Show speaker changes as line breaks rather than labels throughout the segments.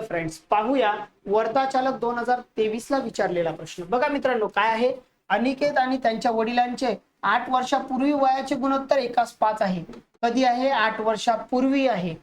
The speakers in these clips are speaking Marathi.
फ्रेंड्स पाहूया वर्धाचालक दोन हजार तेवीस ला विचारलेला प्रश्न. बघा मित्रांनो काय आहे? अनिकेत आणि त्यांच्या वडिलांचे आठ वर्षापूर्वी वयाचे गुणोत्तर एकाच पाच आहे. कधी आहे? आठ वर्षापूर्वी आहे.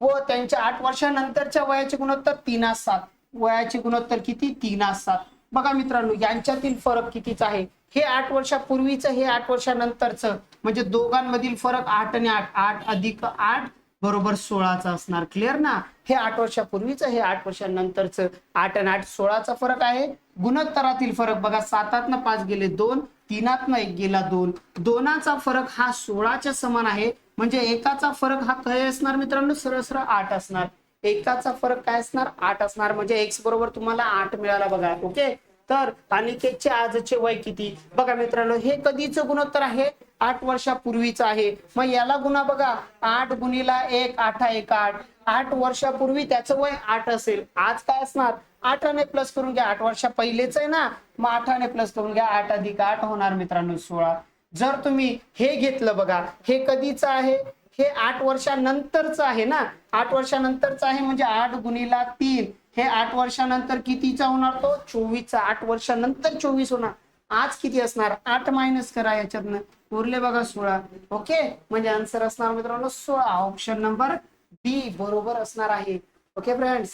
व त्यांच्या आठ वर्षानंतरच्या वयाचे गुणोत्तर तीनास सात. वयाचे गुणोत्तर किती? तीनास सात. बघा मित्रांनो यांच्यातील फरक कितीचा आहे? हे आठ वर्षापूर्वीचं हे आठ वर्षानंतरचं. म्हणजे दोघांमधील फरक आठ आणि आठ. आठ अधिक आठ बरोबर सोळाचा असणार. क्लिअर ना? हे आठ वर्षापूर्वीचं हे आठ वर्षानंतरचं आठ आणि आठ सोळाचा फरक आहे. गुणोत्तरातील फरक बघा सातातनं पाच गेले दोन तीनातनं एक गेला दोन. दोनाचा फरक हा सोळाच्या समान आहे. म्हणजे एकाचा फरक हा काय असणार मित्रांनो? सरळ सरळ आठ असणार. एकाचा फरक काय असणार? आठ असणार. म्हणजे एक्स बरोबर तुम्हाला आठ मिळाला बघा. ओके तर अनिकेतचे आजचे वय किती? बघा मित्रांनो हे कधीच गुणोत्तर आहे? आठ वर्षापूर्वीच आहे. मग याला गुन्हा बघा. आठ गुणीला एक आठ एक आठ. आठ वर्षापूर्वी त्याचं वय आठ असेल. आज काय असणार? आठाने प्लस करून घ्या. आठ वर्षा पहिलेच आहे ना? मग आठाने प्लस करून घ्या. आठ अधिक आठ होणार मित्रांनो सोळा. जर तुम्ही हे घेतलं बघा हे कधीचं आहे? हे आठ वर्षानंतरच आहे ना? आठ वर्षानंतरच आहे म्हणजे आठ गुणीला तीन. हे आठ वर्षानंतर कितीचा होणार तो? चोवीसचा. आठ वर्षानंतर चोवीस होणार. आज किती असणार? आठ मायनस करा याच्यातनं. उरले बघा सोळा. ओके म्हणजे आन्सर असणार मित्रांनो सोळा. ऑप्शन नंबर बी बरोबर असणार आहे. Okay friends